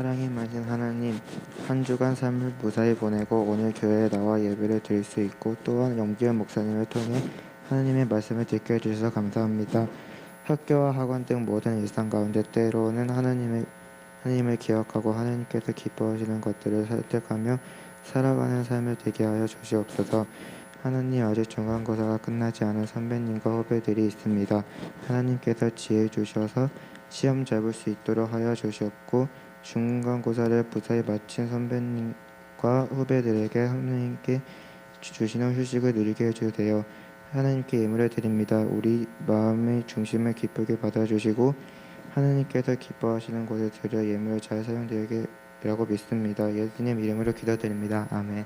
사랑이 많으신 하나님, 한 주간 삶을 무사히 보내고 오늘 교회에 나와 예배를 드릴 수 있고 또한 영기현 목사님을 통해 하나님의 말씀을 듣게 해주셔서 감사합니다. 학교와 학원 등 모든 일상 가운데 때로는 하나님의 하나님을 기억하고 하나님께서 기뻐하시는 것들을 설득하며 살아가는 삶을 되게 하여 주시옵소서. 하나님 아직 중간고사가 끝나지 않은 선배님과 후배들이 있습니다. 하나님께서 지혜 주셔서 시험 잘볼수 있도록 하여 주시옵고 중간고사를 무사히 마친 선배님과 후배들에게 하나님께 주시는 휴식을 누리게 해주세요. 하나님께 예물을 드립니다. 우리 마음의 중심을 기쁘게 받아주시고 하나님께서 기뻐하시는 곳에 드려 예물을 잘 사용되기라고 믿습니다. 예수님 이름으로 기도드립니다. 아멘.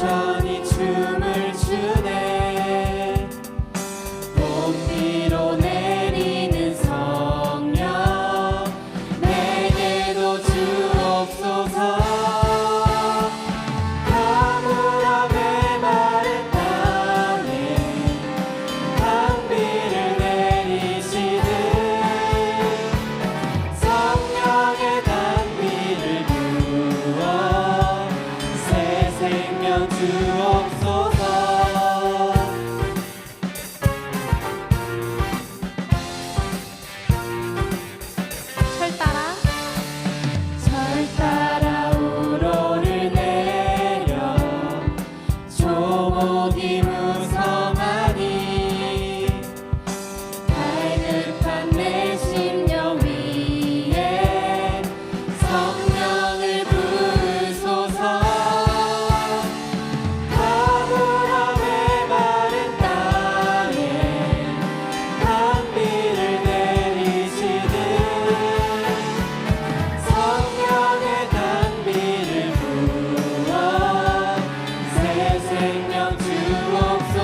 여전히 춤을 추네. 봄비로 내리는 성령 내게도 주옵소서. sing now to all.